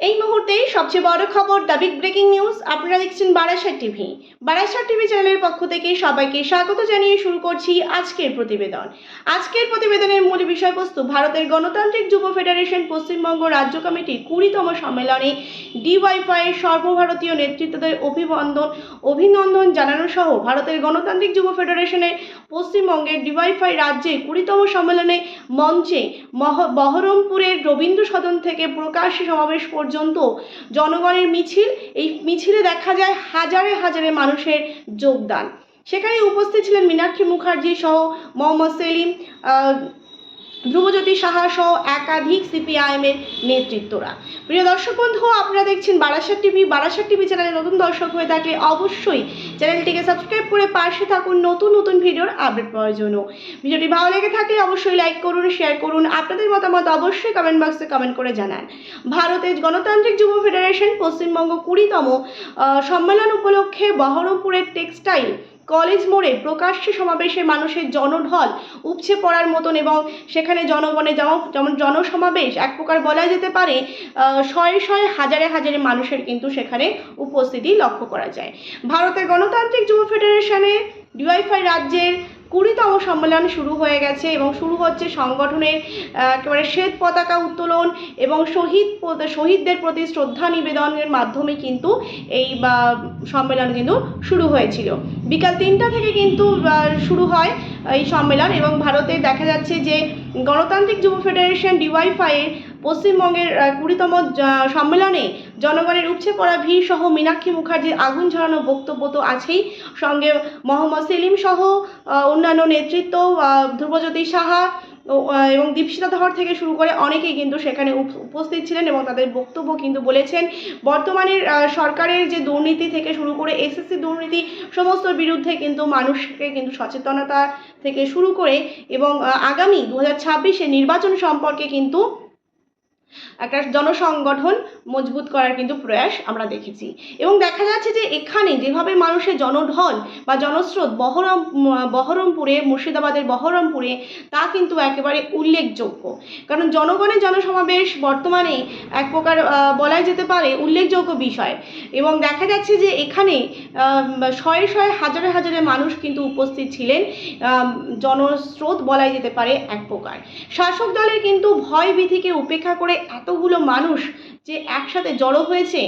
এই মুহূর্তেই সবচেয়ে বড় খবর দ্য বিগ ব্রেকিং নিউজ আপনারা দেখছেন বারাসাত টিভি। বারাসাত টিভি চ্যানেলের পক্ষ থেকে সবাইকে স্বাগত জানিয়ে শুরু করছি আজকের প্রতিবেদন। আজকের প্রতিবেদনের মূল বিষয়বস্তু ভারতের গণতান্ত্রিক যুব ফেডারেশন পশ্চিমবঙ্গ রাজ্য কমিটির কুড়িতম সম্মেলনে ডিওয়াইফাইয়ের সর্বভারতীয় নেতৃত্বদের অভিনন্দন অভিনন্দন জানানো সহ ভারতের গণতান্ত্রিক যুব ফেডারেশনের পশ্চিমবঙ্গের ডিওয়াইফাই রাজ্যে কুড়িতম সম্মেলনে মঞ্চে বহরমপুরের রবীন্দ্র সদন থেকে প্রকাশ্যে সমাবেশ পর্যন্ত জনগণের মিছিল, এই মিছিলে দেখা যায় হাজারে হাজারে মানুষের যোগদান। সেখানে উপস্থিত ছিলেন মীনাক্ষী মুখার্জি সহ মোহাম্মদ সেলিম ধ্রুবজ্যোতি সাহা সহ একাধিক সিপিআইএমের নেতৃত্বরা। প্রিয় দর্শক বন্ধু, আপনারা দেখছেন বারাসাত টিভি। বারাসাত টিভি চ্যানেলে নতুন দর্শক হয়ে থাকলে অবশ্যই চ্যানেলটিকে সাবস্ক্রাইব করে পাশে থাকুন নতুন নতুন ভিডিওর আপডেট পাওয়ার জন্য। ভিডিওটি ভালো লেগে থাকলে অবশ্যই লাইক করুন শেয়ার করুন, আপনাদের মতামত অবশ্যই কমেন্ট বক্সে কমেন্ট করে জানান। ভারতের গণতান্ত্রিক যুব ফেডারেশন পশ্চিমবঙ্গ কুড়িতম সম্মেলন উপলক্ষে বহরমপুরের টেক্সটাইল কলেজ মোড়ে প্রকাশ্যে সমাবেশে মানুষের জনঢল উপচে পড়ার মতন এবং সেখানে জনগণে যেমন যেমন জনসমাবেশ, এক প্রকার বলা যেতে পারে শয়ে শয়ে হাজারে হাজারে মানুষের কিন্তু সেখানে উপস্থিতি লক্ষ্য করা যায়। ভারতের গণতান্ত্রিক যুব ফেডারেশনে ডিওয়াইফাই রাজ্যের কুড়িতম সম্মেলন শুরু হয়ে গেছে এবং শুরু হচ্ছে সংগঠনের একেবারে শ্বেত পতাকা উত্তোলন এবং শহীদ শহীদদের প্রতি শ্রদ্ধা নিবেদনের মাধ্যমে কিন্তু এই বা, সম্মেলন কিন্তু শুরু হয়েছিল। বিকাল তিনটা থেকে কিন্তু শুরু হয় এই সম্মেলন এবং ভারতে দেখা যাচ্ছে যে গণতান্ত্রিক যুব ফেডারেশন ডিওয়াইফাইয়ের পশ্চিমবঙ্গের কুড়িতম সম্মেলনে জনগণের উপচে পড়া ভিড় সহ মীনাক্ষী মুখার্জির আগুন ঝরানো বক্তব্য তো আছেই। সঙ্গে মোহাম্মদ সেলিম সহ অন্যান্য নেতৃত্ব ধ্রুবজ্যোতি সাহা এবং দীপশিতা ধর থেকে শুরু করে অনেকেই কিন্তু সেখানে উপ- উপস্থিত ছিলেন এবং তাদের বক্তব্য কিন্তু বলেছেন। বর্তমানের সরকারের যে দুর্নীতি থেকে শুরু করে এসএসসি দুর্নীতি সমস্ত বিরুদ্ধে কিন্তু মানুষকে কিন্তু সচেতনতা থেকে শুরু করে এবং আগামী দু হাজার নির্বাচন সম্পর্কে কিন্তু একটা জনসংগঠন মজবুত করার কিন্তু প্রয়াস আমরা দেখেছি। এবং দেখা যাচ্ছে যে এখানে যেভাবে মানুষের জনঢল বা জনস্রোত বহরম, বহরমপুরে, মুর্শিদাবাদের বহরমপুরে, তা কিন্তু একেবারে উল্লেখযোগ্য। কারণ জনগণের জনসমাবেশ বর্তমানে এক প্রকার বলাই যেতে পারে উল্লেখযোগ্য বিষয়। এবং দেখা যাচ্ছে যে এখানে শয়ে শয়ে হাজারে হাজারে মানুষ কিন্তু উপস্থিত ছিলেন জনস্রোত বলাই যেতে পারে এক প্রকার। শাসক দলের কিন্তু ভয় বিধিকে উপেক্ষা করে এতগুলো মানুষ যে একসাথে জড়ো হয়েছে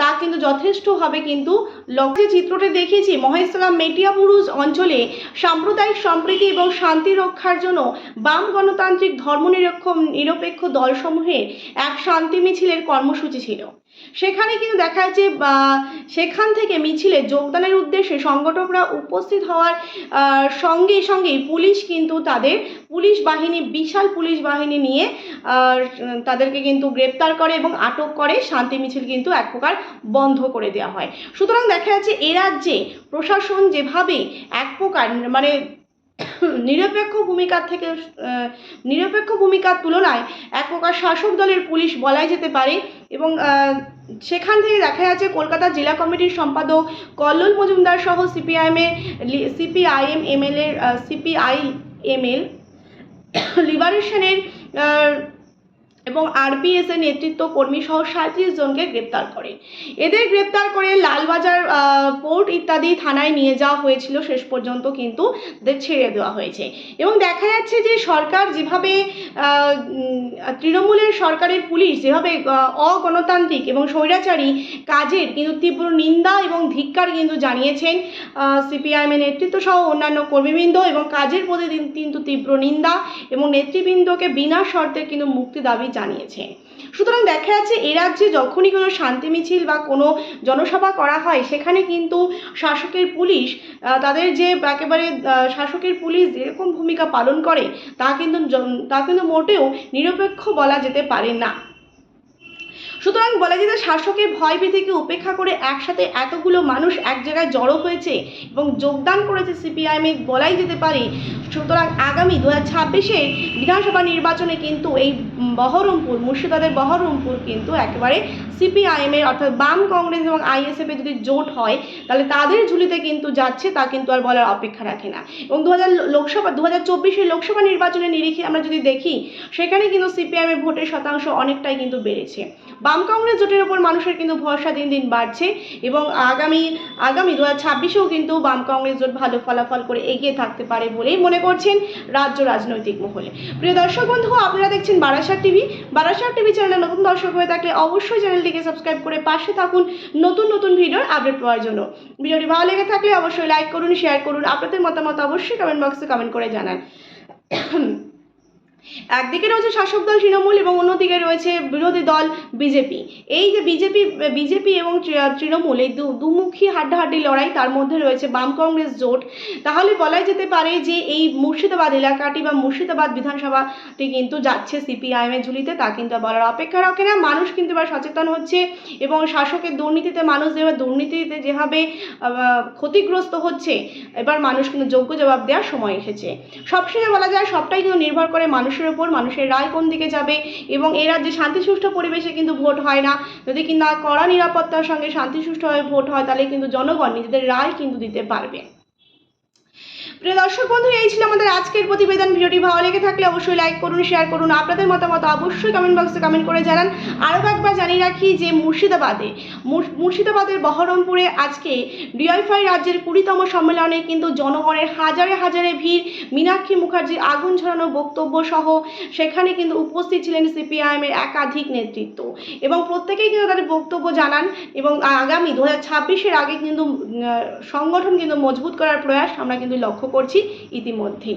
তা কিন্তু যথেষ্ট হবে। কিন্তু লক্ষ্যে চিত্রটি দেখিয়েছি, মহেশতলা মেটিয়াপুরুষ অঞ্চলে সাম্প্রদায়িক সম্প্রীতি এবং শান্তি রক্ষার জন্য বাম গণতান্ত্রিক ধর্মনিরক্ষ নিরপেক্ষ দলসমূহের এক শান্তি মিছিলের কর্মসূচি ছিল। সেখানে কিন্তু দেখা যাচ্ছে সেখান থেকে মিছিলে যোগদানের উদ্দেশ্যে সংগঠকরা উপস্থিত হওয়ার সঙ্গে সঙ্গেই পুলিশ কিন্তু তাদের পুলিশ বাহিনী, বিশাল পুলিশ বাহিনী নিয়ে তাদেরকে কিন্তু গ্রেপ্তার করে এবং আটক করে। শান্তি মিছিল কিন্তু এক প্রকার বন্ধ করে দেওয়া হয়। সুতরাং দেখা যাচ্ছে, এ রাজ্যে প্রশাসন যেভাবে এক প্রকার মানে নিরপেক্ষ ভূমিকার থেকে নিরপেক্ষ ভূমিকার তুলনায় এক প্রকার শাসক দলের পুলিশ বলাই যেতে পারে। এবং সেখান থেকে দেখা যাচ্ছে কলকাতা জেলা কমিটির সম্পাদক কল্লোল মজুমদার সহ সিপিআইএমের সিপিআইএম এমএলএ সিপিআই এমএল লিবারেশনের এবং আরপিএস এর নেতৃত্ব কর্মী সহ সাঁত্রিশ জনকে গ্রেপ্তার করে। এদের গ্রেপ্তার করে লালবাজার পোর্ট ইত্যাদি থানায় নিয়ে যাওয়া হয়েছিল। শেষ পর্যন্ত কিন্তু ছেড়ে দেওয়া হয়েছে। এবং দেখা যাচ্ছে যে সরকার যেভাবে তৃণমূলের সরকারের পুলিশ যেভাবে অগণতান্ত্রিক এবং স্বৈরাচারী কাজের কিন্তু তীব্র নিন্দা এবং ধিক্কার কিন্তু জানিয়েছেন সিপিআইএমের নেতৃত্ব সহ অন্যান্য কর্মীবৃন্দ এবং কাজের প্রতি কিন্তু তীব্র নিন্দা এবং নেতৃবৃন্দকে বিনা শর্তে কিন্তু মুক্তি দাবি জানিয়েছে। সুতরাং দেখা যাচ্ছে, এ রাজ্যে যখনই কোনো শান্তি মিছিল বা কোনো জনসভা করা হয়, সেখানে কিন্তু শাসকের পুলিশ তাদের যে একেবারে শাসকের পুলিশ যেরকম ভূমিকা পালন করে, তা কিন্তু তা কিন্তু মোটেও নিরপেক্ষ বলা যেতে পারে না। সুতরাং বলা যেতে শাসকের ভয় ভীতিকে উপেক্ষা করে একসাথে এতগুলো মানুষ এক জায়গায় জড়ো হয়েছে এবং যোগদান করেছে সিপিআইএমে বলাই যেতে পারে। সুতরাং আগামী দু হাজার ছাব্বিশে বিধানসভা নির্বাচনে কিন্তু এই বহরমপুর, মুর্শিদাবাদের বহরমপুর কিন্তু একেবারে সিপিআইএমের অর্থাৎ বাম কংগ্রেস এবং আইএসএফ যদি জোট হয়, তাহলে তাদের ঝুলিতে কিন্তু যাচ্ছে, তা কিন্তু আর বলার অপেক্ষা রাখে না। এবং দু লোকসভা দু হাজার লোকসভা নির্বাচনের নিরিখে আমরা যদি দেখি, সেখানে কিন্তু সিপিআইএম এর ভোটের শতাংশ অনেকটাই কিন্তু বেড়েছে। বাম কংগ্রেস জোটের ওপর মানুষের কিন্তু ভরসা দিন দিন বাড়ছে এবং আগামী আগামী দু হাজার কিন্তু বাম কংগ্রেস জোট ভালো ফলাফল করে এগিয়ে থাকতে পারে বলেই মনে করছেন রাজ্য রাজনৈতিক মহলে। প্রিয় দর্শক বন্ধু, আপনারা দেখছেন বারাসাত টিভি বারাসাত টিভি চ্যানেলে নতুন দর্শক হয়ে থাকলে অবশ্যই চ্যানেলটিকে সাবস্ক্রাইব করে পাশে থাকুন নতুন নতুন ভিডিওর আপডেট পাওয়ার জন্য। ভিডিওটি ভালো লেগে থাকলে অবশ্যই লাইক করুন শেয়ার করুন, আপনাদের মতামত অবশ্যই কমেন্ট বক্সে কমেন্ট করে জানান। একদিকে রয়েছে শাসক দল তৃণমূল এবং অন্যদিকে রয়েছে বিরোধী দল বিজেপি। এই যে বিজেপি বিজেপি এবং তৃণমূল এই দুমুখী হাড্ডাহাড্ডি লড়াই, তার মধ্যে রয়েছে বাম কংগ্রেস জোট। তাহলে বলাই যেতে পারে যে এই মুর্শিদাবাদ এলাকাটি বা মুর্শিদাবাদ বিধানসভাটি কিন্তু যাচ্ছে সিপিআইএম এর ঝুলিতে, তা কিন্তু বলার অপেক্ষা রাখে না। মানুষ কিন্তু এবার সচেতন হচ্ছে এবং শাসকের দুর্নীতিতে, মানুষ যেভাবে দুর্নীতিতে যেভাবে ক্ষতিগ্রস্ত হচ্ছে, এবার মানুষ কিন্তু যোগ্য জবাব দেওয়ার সময় এসেছে। সবসময় বলা যায়, সবটাই কিন্তু নির্ভর করে মানুষের ওপর, মানুষের রায় কোন দিকে যাবে এবং এ রাজ্যে শান্তি সুষ্ঠু পরিবেশে কিন্তু ভোট হয় না। যদি কিনা কড়া নিরাপত্তার সঙ্গে শান্তি সুষ্ঠুভাবে ভোট হয়, তাহলে কিন্তু জনগণ নিজেদের রায় কিন্তু দিতে পারবে। প্রিয় দর্শক বন্ধু, এই ছিল আমাদের আজকের প্রতিবেদন। ভিডিওটি ভালো লেগে থাকলে অবশ্যই লাইক করুন শেয়ার করুন, আপনাদের মতামত অবশ্যই কমেন্ট বক্সে কমেন্ট করে জানান। আরও একবার জানিয়ে রাখি যে মুর্শিদাবাদে, মুর- মুর্শিদাবাদের বহরমপুরে আজকে ডিওয়াইফাই রাজ্যের কুড়িতম সম্মেলনে কিন্তু জনগণের হাজারে হাজারে ভিড়। মীনাক্ষী মুখার্জির আগুন ছড়ানো বক্তব্য সহ সেখানে কিন্তু উপস্থিত ছিলেন সিপিআইএমের একাধিক নেতৃত্ব। এবং প্রত্যেকেই কিন্তু তাদের বক্তব্য জানান এবং আগামী দু হাজার আগে কিন্তু সংগঠন কিন্তু মজবুত করার প্রয়াস আমরা কিন্তু লক্ষ্য করছি ইতিমধ্যেই।